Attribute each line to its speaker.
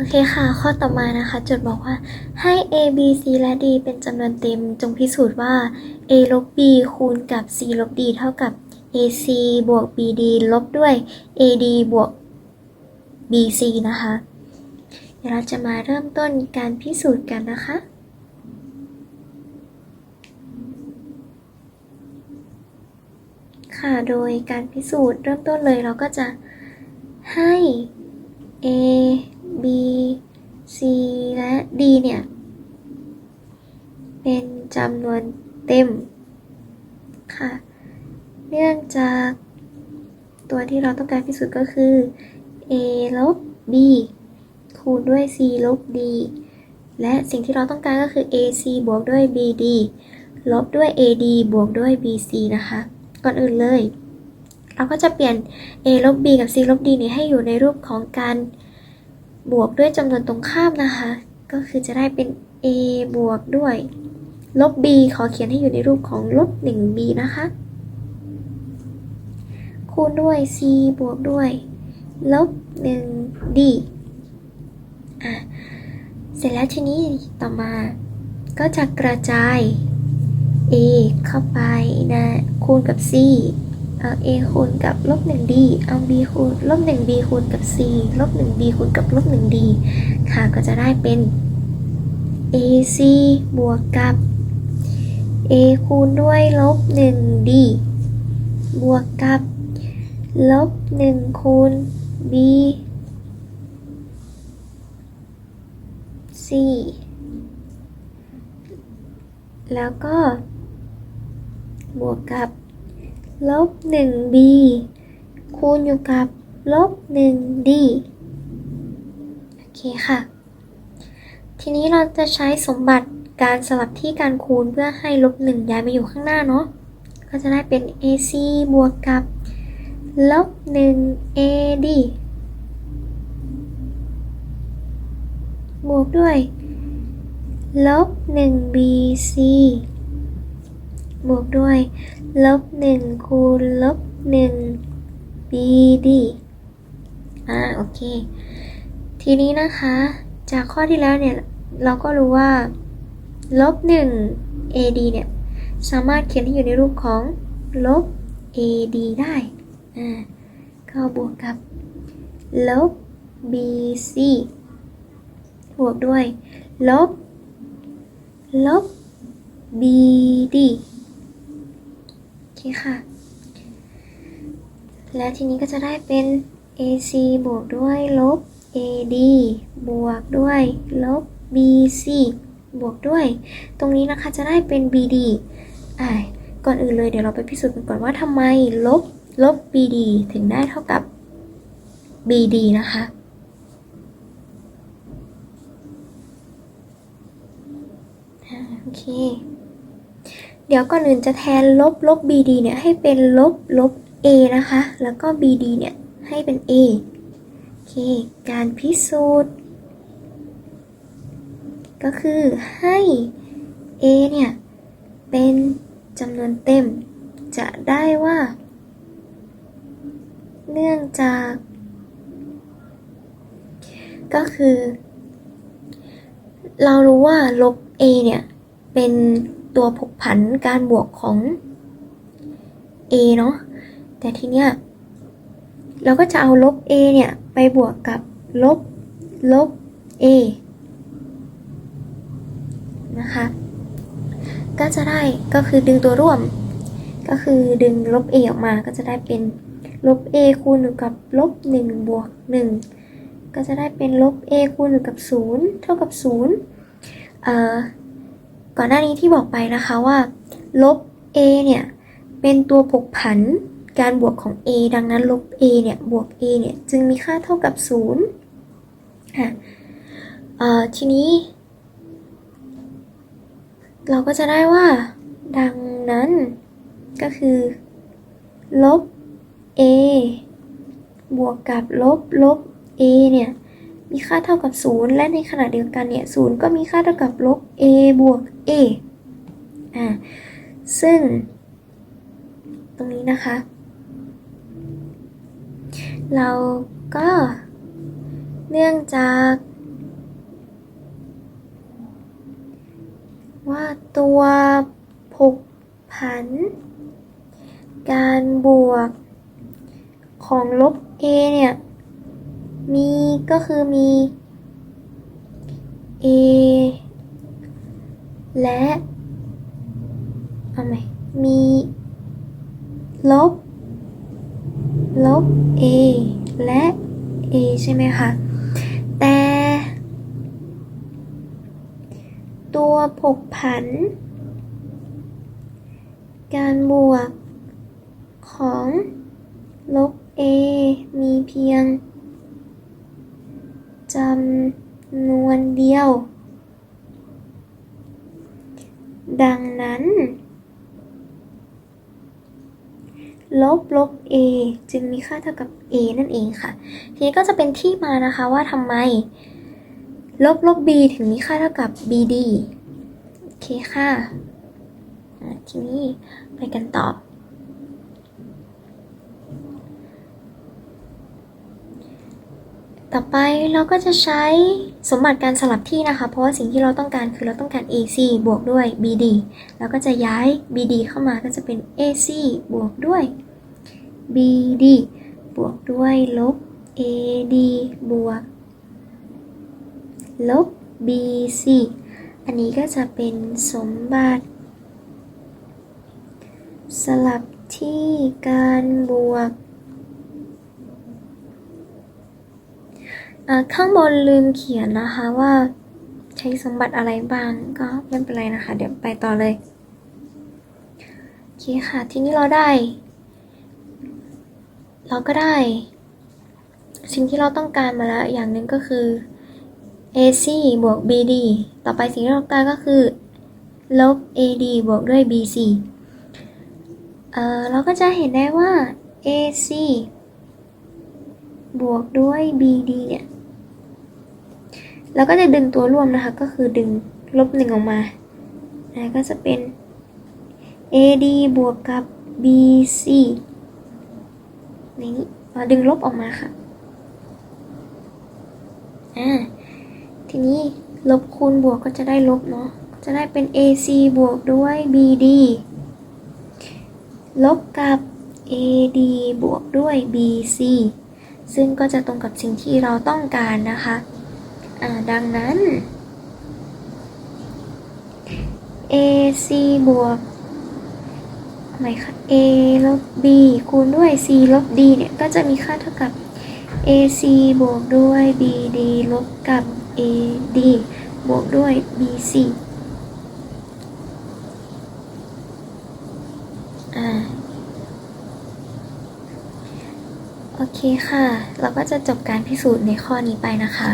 Speaker 1: โอเคค่ะ ข้อต่อมานะคะโจทย์บอกว่าให้ a b c และ d เป็นจำนวนเต็ม จงพิสูจน์ว่า a ลบ b คูณกับ c ลบ d เท่ากับ ac บวก bd ลบด้วย ad บวก bc นะคะ เดี๋ยวเราจะมาเริ่มต้นการพิสูจน์กันนะคะค่ะ โดยการพิสูจน์เริ่มต้นเลยเราก็จะให้ a b c และ d เนี่ย เป็น นเต็มค่ะ เนื่องจากตัวที่เราต้องการพิสูจน์ก็คือ a ลบ b คูณด้วย c ลบ d และสิ่งที่เราต้องการก็คือ ac บวกด้วย bd ลบด้วย ad บวกด้วย bc นะคะ ก่อนอื่นเลย เราก็จะเปลี่ยน a ลบ b กับ c ลบ d นี้ให้อยู่ในรูปของการบวกด้วยจำนวนตรงข้ามนะคะ ก็คือจะได้เป็น a บวกด้วย ลบ b ขอเขียนให้อยู่ในรูปของลบ 1b นะคะ คูณด้วย c บวกด้วยลบ 1d อะ เสร็จแล้วทีนี้ต่อมาก็จะกระจาย a เข้าไปนะคูณกับ c เอา a คูณกับลบ 1d เอา b คูณลบ 1b คูณกับ c ลบ 1b คูณกับลบ 1d ค่ะก็จะได้เป็น ac บวกกับ a คูณด้วยลบ 1d บวกกับลบ 1 คูณ b c แล้วก็ บวกกับ ลบ 1b คูณอยู่กับ ลบ 1d โอเคค่ะ ทีนี้เราจะใช้สมบัติ การสลับที่การคูณเพื่อให้ลบ1ย้ายมาอยู่ข้างหน้าเนาะ ก็จะได้เป็น ac บวกกับลบ1 ad บวกด้วยลบ1 bc บวกด้วยลบ1คูณลบ1 bd อ่าโอเค ทีนี้นะคะ จากข้อที่แล้วเนี่ย เราก็รู้ว่า ลบ1 ad เนี่ย สามารถเขียนให้อยู่ในรูปของลบ ad ได้อ่าก็บวกกับลบ bc บวกด้วยลบ ลบ bd โอเคค่ะ และทีนี้ก็จะได้เป็น ac บวกด้วยลบ ad บวกด้วยลบ bc บวกด้วย ตรงนี้นะคะจะได้เป็น bd อ่าก่อนอื่นเลยเดี๋ยวเราไปพิสูจน์กันก่อนว่าทำไมลบลบ bd ถึงได้เท่ากับ bd นะคะ โอเค เดี๋ยวก่อนอื่นจะแทนลบลบ bd เนี่ยให้เป็นลบลบ a นะคะ แล้วก็ bd เนี่ยให้เป็น a โอเค การพิสูจน์ ก็คือให้ a เนี่ย เป็นจำนวนเต็ม จะได้ว่า เนื่องจาก ก็คือ เรารู้ว่าลบ a เนี่ย เป็นตัวผกผันการบวกของ a เนาะแต่ทีเนี้ยเราก็จะเอาลบ a เนี่ย ไปบวกกับลบลบ a นะคะ ก็จะได้ก็คือดึงตัวร่วม ก็คือดึงลบ a ออกมาก็จะได้เป็นลบ a คูณกับลบ1บวก1ก็จะได้เป็นลบ a คูณกับ 0 เท่ากับ0เอ่อก่อนหน้านี้ที่บอกไปนะคะว่าลบ a เนี่ยเป็นตัวผกผันการบวกของ a ดังนั้นลบ a เนี่ยบวก a เนี่ยจึงมีค่าเท่ากับ0อะเอ่อทีนี้ เราก็จะได้ว่า ดังนั้นก็คือ ลบ a บวกกับลบลบ a เนี่ยมีค่าเท่ากับ 0 และในขณะเดียวกันเนี่ย0ก็มีค่าเท่ากับลบ a บวก a อ่าซึ่ง ตรงนี้นะคะ เราก็เนื่องจาก ว่าตัวผกผัน การบวก ของลบ a เนี่ย มีก็คือมี a และเอาไหมมีลบ ลบ a และ a ใช่ไหมคะ แต่ ตัว ผัน การบวก ของลบ a มีเพียงจำนวนเดียว ดังนั้น ลบลบ a จึงมีค่าเท่ากับ a นั่นเองค่ะ ทีนี้ก็จะเป็นที่มานะคะว่าทำไม ลบลบ b ถึงมีค่าเท่ากับ bd เคค่ะทีนี้ไปกันต่อต่อไปเราก็จะใช้สมบัติการสลับที่นะคะ เพราะว่าสิ่งที่เราต้องการคือเราต้องการ AC บวกด้วย BD แล้วก็จะย้าย BD เข้ามาก็จะเป็น AC บวกด้วย BD บวกด้วยลบ AD บวกลบ BC อันนี้ก็จะเป็นสมบัติ สลับที่การบวก ข้างบนลืมเขียนนะคะว่าใช้สมบัติอะไรบ้างก็ไม่เป็นไรนะคะ เดี๋ยวไปต่อเลย โอเคค่ะ ทีนี้เราได้ เราก็ได้ สิ่งที่เราต้องการมาแล้วอย่างหนึ่งก็คือ AC บวก BD ต่อไปสิ่งที่เราต้องการก็คือ ลบ AD บวกด้วย BC เอ่อเราก็จะเห็นได้ว่า AC บวกด้วย BD เนี่ยแล้วก็จะดึงตัวร่วมนะคะ ก็คือดึงลบหนึ่งออกมานะก็จะเป็น AD บวกกับ BC นี้ดึงลบออกมาค่ะ อ่า ทีนี้ลบคูณบวกก็จะได้ลบเนาะจะได้เป็น AC บวกด้วย BD ลบกับ AD บวกด้วย BC ซึ่งก็จะตรงกับสิ่งที่เราต้องการนะคะดังนั้น AC บวกทำไมคะ A ลบ B คูณด้วย C ลบ D เนี่ย ก็จะมีค่าเท่ากับ AC บวกด้วย BD ลบกับ AD บวกด้วย BC อ่าโอเคค่ะ เราก็จะจบการพิสูจน์ในข้อนี้ไปนะคะ